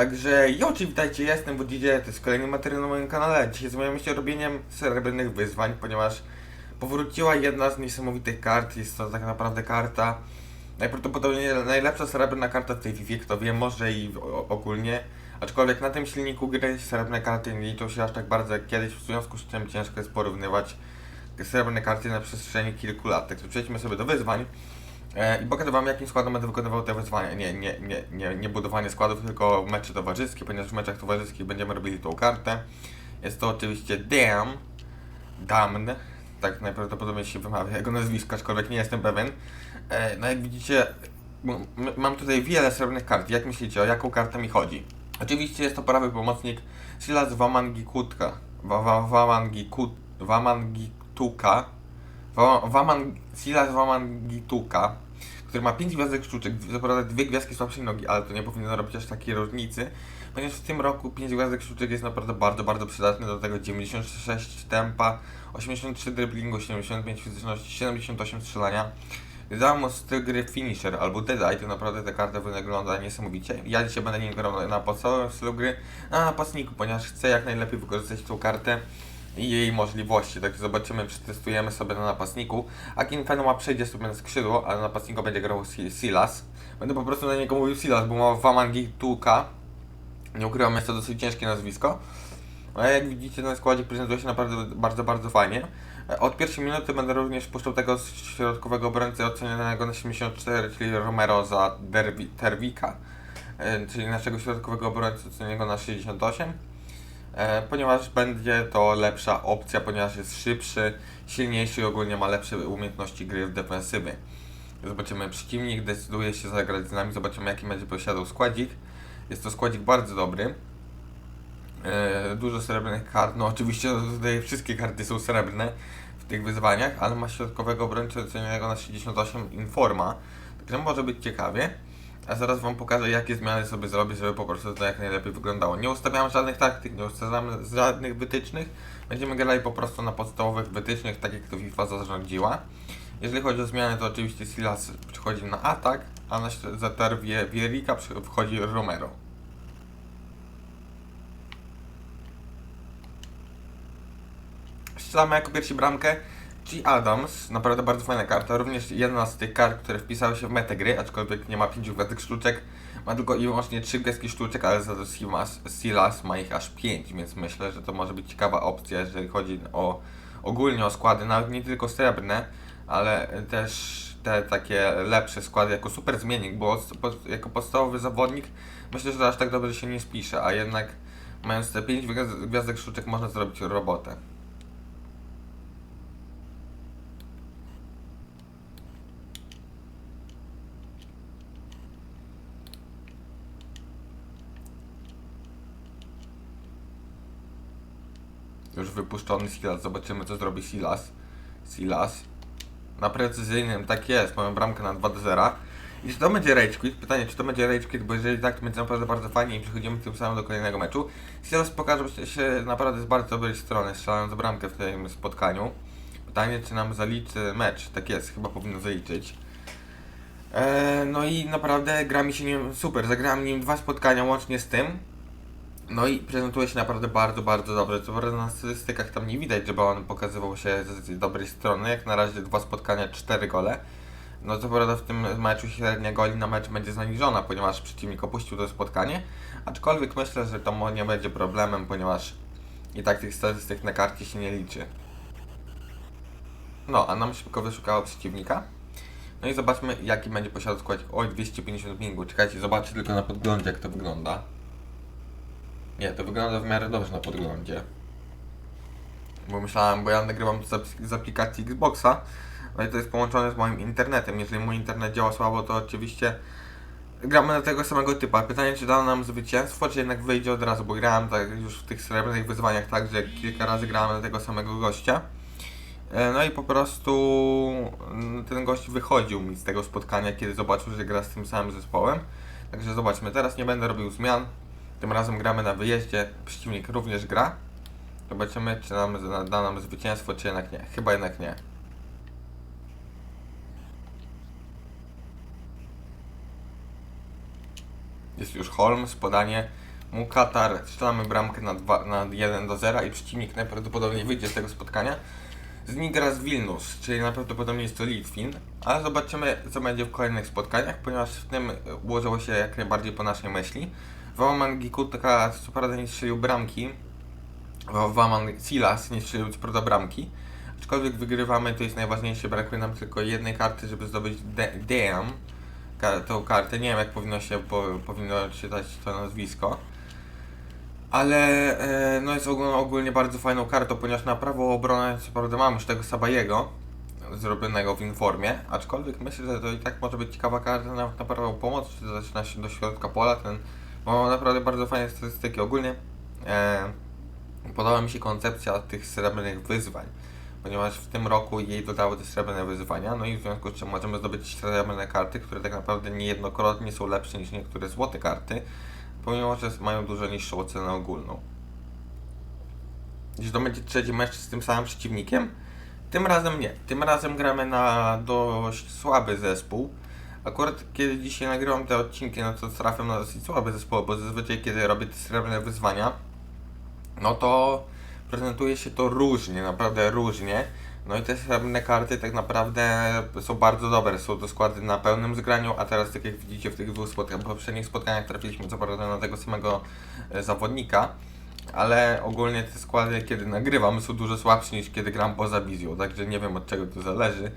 Także jo, czy witajcie, jestem Wodzidzie, to jest kolejny materiał na moim kanale. Dzisiaj zajmujemy się robieniem srebrnych wyzwań, ponieważ powróciła jedna z niesamowitych kart, jest to tak naprawdę karta, najprawdopodobniej najlepsza srebrna karta w tej FIFA, kto wie, może i ogólnie. Aczkolwiek na tym silniku gry srebrne karty nie liczą się aż tak bardzo jak kiedyś, w związku z czym ciężko jest porównywać srebrne karty na przestrzeni kilku lat. Także przejdźmy sobie do wyzwań. E, I pokażę Wam, jakim składem będę wykonywał te wyzwania. Nie, nie, nie, nie, nie budowanie składów, tylko mecze towarzyskie, ponieważ w meczach towarzyskich będziemy robili tą kartę. Jest to oczywiście Dam, Damn, tak najprawdopodobniej się wymawia jego nazwisko, aczkolwiek nie jestem pewien. E, No jak widzicie, mam tutaj wiele srebrnych kart. Jak myślicie, o jaką kartę mi chodzi? Oczywiście jest to prawy pomocnik Silas Wamangikutka. Wa- wa- Wamangikut- Wamangituka. Wa- Waman, Silas Wamangituka, który ma 5 gwiazdek sztuczek, co prawda dwie gwiazdki słabszej nogi, ale to nie powinno robić aż takiej różnicy, ponieważ w tym roku 5 gwiazdek sztuczek jest naprawdę bardzo, bardzo przydatny, do tego 96 tempa, 83 driblingu, 75 fizyczności, 78 strzelania. Dodałem mu styl gry Finisher albo Deadeye, to naprawdę ta karta wygląda niesamowicie. Ja dzisiaj będę nim grał na podstawowym stylu gry, a na napastniku, ponieważ chcę jak najlepiej wykorzystać tą kartę i jej możliwości. Tak zobaczymy, przetestujemy sobie na napastniku. Akin Fenoma przejdzie sobie na skrzydło, ale na napastniku będzie grał Si- Silas. Będę po prostu na niego mówił Silas, bo ma Wamangi Tuka. Nie ukrywam, jest to dosyć ciężkie nazwisko. Ale jak widzicie, ten składzik prezentuje się naprawdę bardzo, bardzo fajnie. Od pierwszej minuty będę również puszczał tego środkowego obrońcę ocenionego na 74, czyli Romero za Terwika, e, czyli naszego środkowego obrońcę ocenionego na 68. E, ponieważ będzie to lepsza opcja, ponieważ jest szybszy, silniejszy i ogólnie ma lepsze umiejętności gry w defensywie. Zobaczymy, przeciwnik decyduje się zagrać z nami, zobaczymy jaki będzie posiadał składzik. Jest to składzik bardzo dobry. E, dużo srebrnych kart, no oczywiście tutaj wszystkie karty są srebrne w tych wyzwaniach, ale ma środkowego obrońcę ocenionego na 68 Informa, także może być ciekawie. A zaraz Wam pokażę, jakie zmiany sobie zrobić, żeby po prostu to jak najlepiej wyglądało. Nie ustawiam żadnych taktyk, nie ustawiam żadnych wytycznych. Będziemy grali po prostu na podstawowych wytycznych, tak jak to FIFA zarządziła. Jeżeli chodzi o zmiany, to oczywiście Silas przychodzi na atak, a na śr- za tor Wie- Wierika wchodzi Romero. Strzelamy jako pierwsi bramkę G. Adams, naprawdę bardzo fajna karta, również jedna z tych kart, które wpisały się w metę gry, aczkolwiek nie ma 5 gwiazdek sztuczek, ma tylko i wyłącznie 3 gwiazdki sztuczek, ale za to Silas, Silas ma ich aż 5, więc myślę, że to może być ciekawa opcja, jeżeli chodzi o ogólnie o składy, nawet nie tylko srebrne, ale też te takie lepsze składy jako super zmiennik, bo jako podstawowy zawodnik myślę, że aż tak dobrze się nie spisze, a jednak mając te 5 gwiazdek sztuczek można zrobić robotę. Już wypuszczony Silas, zobaczymy co zrobi Silas. Silas. Na precyzyjnym, tak jest, mamy bramkę na 2 do 0. I czy to będzie Rage Quit? Pytanie, czy to będzie Rage Quit, bo jeżeli tak, to będzie naprawdę bardzo fajnie i przechodzimy tym samym do kolejnego meczu. Silas pokaże się naprawdę z bardzo dobrej strony, strzelając bramkę w tym spotkaniu. Pytanie, czy nam zaliczy mecz? Tak jest, chyba powinno zaliczyć. Eee, no i naprawdę gra mi się nim super, zagrałem nim dwa spotkania łącznie z tym. No i prezentuje się naprawdę bardzo, bardzo dobrze. Co prawda na statystykach tam nie widać, żeby on pokazywał się z dobrej strony. Jak na razie dwa spotkania, cztery gole. No co prawda w tym meczu średnia goli na mecz będzie zaniżona, ponieważ przeciwnik opuścił to spotkanie. Aczkolwiek myślę, że to nie będzie problemem, ponieważ i tak tych statystyk na karcie się nie liczy. No, a nam szybko wyszukało przeciwnika. No i zobaczmy jaki będzie posiadał składzik. Oj, 250 pingu. Czekajcie, zobaczę tylko na podglądzie jak to wygląda. Nie, to wygląda w miarę dobrze na podglądzie. Bo myślałem, bo ja nagrywam z, z aplikacji Xboxa, no i to jest połączone z moim internetem. Jeżeli mój internet działa słabo, to oczywiście gramy na tego samego typa. Pytanie, czy da nam zwycięstwo, czy jednak wyjdzie od razu, bo grałem tak już w tych srebrnych wyzwaniach tak, że kilka razy grałem na tego samego gościa. E, No i po prostu mm, ten gość wychodził mi z tego spotkania, kiedy zobaczył, że gra z tym samym zespołem. Także zobaczmy, teraz nie będę robił zmian. Tym razem gramy na wyjeździe, przeciwnik również gra. Zobaczymy, czy nam da nam zwycięstwo, czy jednak nie. Chyba jednak nie. Jest już Holmes, podanie mu Katar, strzelamy bramkę na, 2, na 1 do 0 i przeciwnik najprawdopodobniej wyjdzie z tego spotkania z Nigras Vilnius, czyli najprawdopodobniej jest to Litwin, ale zobaczymy co będzie w kolejnych spotkaniach, ponieważ w tym ułożyło się jak najbardziej po naszej myśli. Waman Gikutka co prawda nie strzelił bramki, Waman Silas nie strzelił co prawda bramki, aczkolwiek wygrywamy, to jest najważniejsze, brakuje nam tylko jednej karty, żeby zdobyć DM, tą kartę, nie wiem jak powinno się, po, powinno czytać to nazwisko. Ale e, no jest ogólnie, ogólnie bardzo fajną kartą, ponieważ na prawą obronę co prawda mamy już tego Sabajego zrobionego w informie, aczkolwiek myślę, że to i tak może być ciekawa karta nawet na prawą pomoc, czy zaczyna się do środka pola, ten bo naprawdę bardzo fajne statystyki. Ogólnie e, podoba mi się koncepcja tych srebrnych wyzwań, ponieważ w tym roku jej dodały te srebrne wyzwania, no i w związku z czym możemy zdobyć srebrne karty, które tak naprawdę niejednokrotnie są lepsze niż niektóre złote karty, pomimo że mają dużo niższą ocenę ogólną. Jeśli to będzie trzeci mecz z tym samym przeciwnikiem? Tym razem nie. Tym razem gramy na dość słaby zespół. Akurat kiedy dzisiaj nagrywam te odcinki, no to trafiam na dosyć słaby zespół, bo zazwyczaj kiedy robię te srebrne wyzwania, no to prezentuje się to różnie, naprawdę różnie. No i te srebrne karty tak naprawdę są bardzo dobre, są to składy na pełnym zgraniu, a teraz tak jak widzicie w tych dwóch spotkaniach, poprzednich spotkaniach trafiliśmy co prawda na tego samego e, zawodnika, ale ogólnie te składy kiedy nagrywam są dużo słabsze niż kiedy gram poza wizją, także nie wiem od czego to zależy.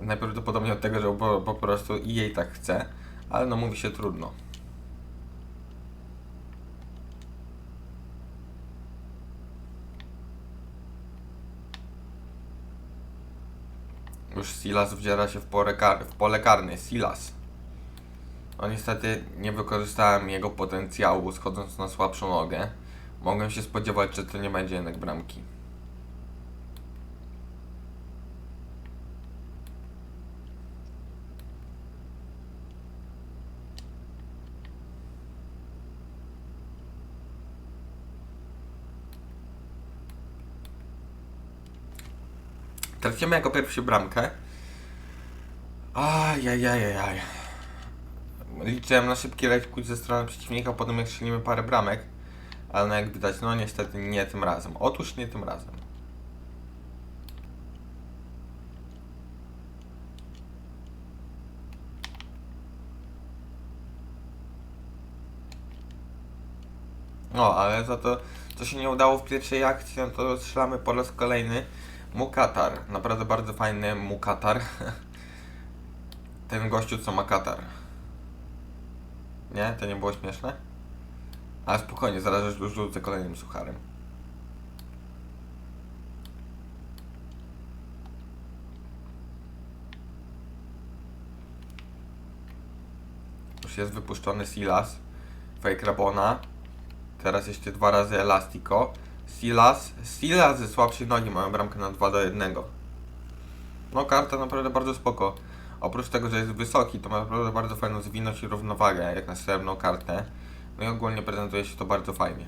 Najprawdopodobniej od tego, że po, po prostu i jej tak chce, ale no mówi się trudno. Już Silas wdziera się w pole, kar w pole karne. Silas. No niestety nie wykorzystałem jego potencjału schodząc na słabszą nogę. Mogłem się spodziewać, że to nie będzie jednak bramki. Tracimy jako pierwszy bramkę. Ajajajajaj. Liczyłem na szybki rejkuć ze strony przeciwnika, potem jak strzelimy parę bramek. Ale no jak widać, no niestety nie tym razem. Otóż nie tym razem. No, ale za to, co się nie udało w pierwszej akcji, no to strzelamy po raz kolejny. Mukatar, naprawdę bardzo fajny Mukatar. Ten gościu co ma katar. Nie? To nie było śmieszne? Ale spokojnie, zaraz już rzucę kolejnym sucharem. Już jest wypuszczony Silas. Fake Rabona. Teraz jeszcze dwa razy Elastico. Silas. Silas ze słabszej nogi mamy bramkę na 2 do 1. No karta naprawdę bardzo spoko. Oprócz tego, że jest wysoki, to ma naprawdę bardzo fajną zwinność i równowagę, jak na srebrną kartę. No i ogólnie prezentuje się to bardzo fajnie.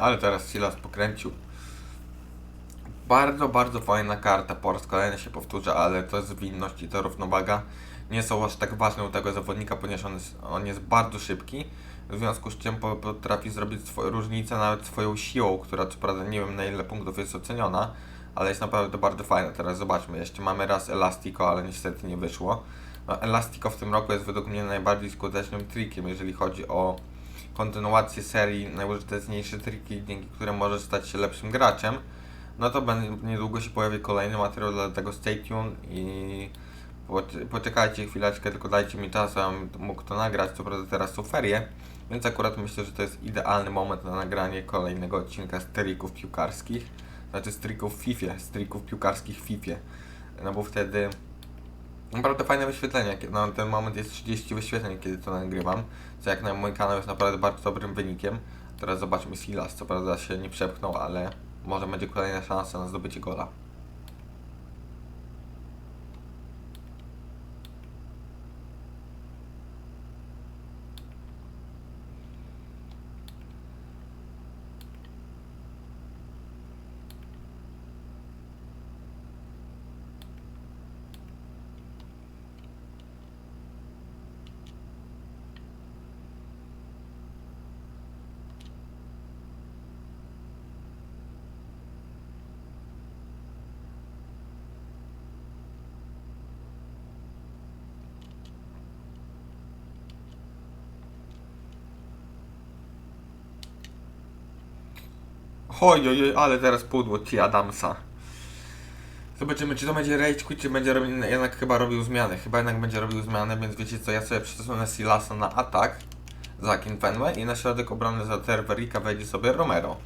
Ale teraz Silas pokręcił. Bardzo, bardzo fajna karta. Po raz kolejny się powtórzę, ale to zwinność i to równowaga nie są aż tak ważne u tego zawodnika, ponieważ on jest, on jest bardzo szybki. W związku z czym po- potrafi zrobić różnicę nawet swoją siłą, która co prawda nie wiem na ile punktów jest oceniona, ale jest naprawdę bardzo fajna. Teraz zobaczmy, jeszcze mamy raz Elastico, ale niestety nie wyszło. no, Elastico w tym roku jest według mnie najbardziej skutecznym trikiem, jeżeli chodzi o kontynuację serii najużyteczniejsze triki, dzięki którym możesz stać się lepszym graczem. No to niedługo się pojawi kolejny materiał, dlatego stay tuned i poczekajcie chwileczkę, tylko dajcie mi czas, abym mógł to nagrać, co prawda teraz są ferie, więc akurat myślę, że to jest idealny moment na nagranie kolejnego odcinka z trików piłkarskich, znaczy z trików w FIFA, z trików piłkarskich w FIFA, no bo wtedy naprawdę fajne wyświetlenia, kie- na ten moment jest 30 wyświetleń, kiedy to nagrywam, co jak na mój kanał jest naprawdę bardzo dobrym wynikiem. Teraz zobaczmy Silas, co prawda się nie przepchnął, ale może będzie kolejna szansa na zdobycie gola. Oj, oj, ale teraz pudło ci Adamsa. Zobaczymy, czy to będzie Rage Quit, czy będzie robił, jednak chyba robił zmiany. Chyba jednak będzie robił zmiany, więc wiecie co, ja sobie przesunę Silasa na atak za Kinfenway i na środek obrony za Terverika wejdzie sobie Romero.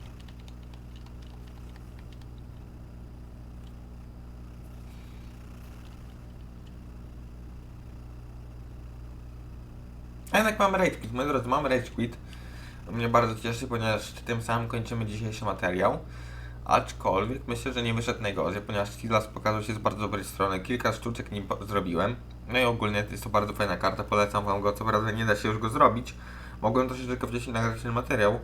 A jednak mamy Rage Quit, moi drodzy, mamy Rage Quit. Mnie bardzo cieszy, ponieważ tym samym kończymy dzisiejszy materiał. Aczkolwiek myślę, że nie wyszedł najgorzej, ponieważ Silas pokazał się z bardzo dobrej strony. Kilka sztuczek nim zrobiłem. No i ogólnie jest to bardzo fajna karta, polecam wam go. Co prawda nie da się już go zrobić. Mogłem troszeczkę wcześniej nagrać ten materiał.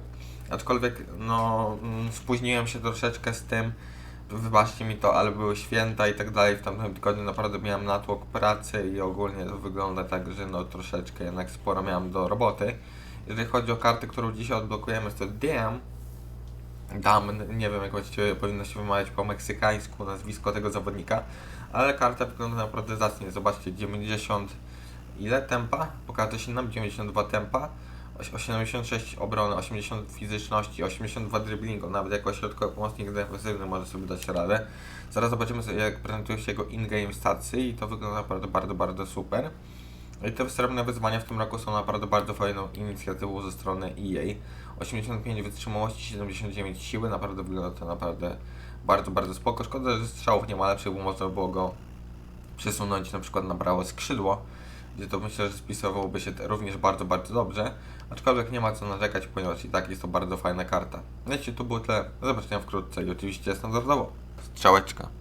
Aczkolwiek, no, mm, spóźniłem się troszeczkę z tym. Wybaczcie mi to, ale były święta i tak dalej. W tamtym tygodniu naprawdę miałem natłok pracy i ogólnie to wygląda tak, że no troszeczkę jednak sporo miałem do roboty. Jeżeli chodzi o kartę, którą dzisiaj odblokujemy, to Dam. Dam, nie wiem jak właściwie powinno się wymawiać po meksykańsku nazwisko tego zawodnika, ale karta wygląda naprawdę zacnie. Zobaczcie, 90 ile tempa? Pokaże się nam 92 tempa, oś- 86 obrony, 80 fizyczności, 82 dribblingu, nawet jako środkowy pomocnik defensywny może sobie dać radę. Zaraz zobaczymy sobie jak prezentują się jego in-game stacje i to wygląda naprawdę bardzo, bardzo super. I te srebrne wyzwania w tym roku są naprawdę bardzo fajną inicjatywą ze strony EA. 85 wytrzymałości, 79 siły, naprawdę wygląda to naprawdę bardzo, bardzo spoko. Szkoda, że strzałów nie ma lepszych, bo można było go przesunąć na przykład na prawe skrzydło, gdzie to myślę, że spisowałoby się również bardzo, bardzo dobrze. Aczkolwiek nie ma co narzekać, ponieważ i tak jest to bardzo fajna karta. Wiecie, to było tyle. Do zobaczenia wkrótce i oczywiście za Strzałeczka.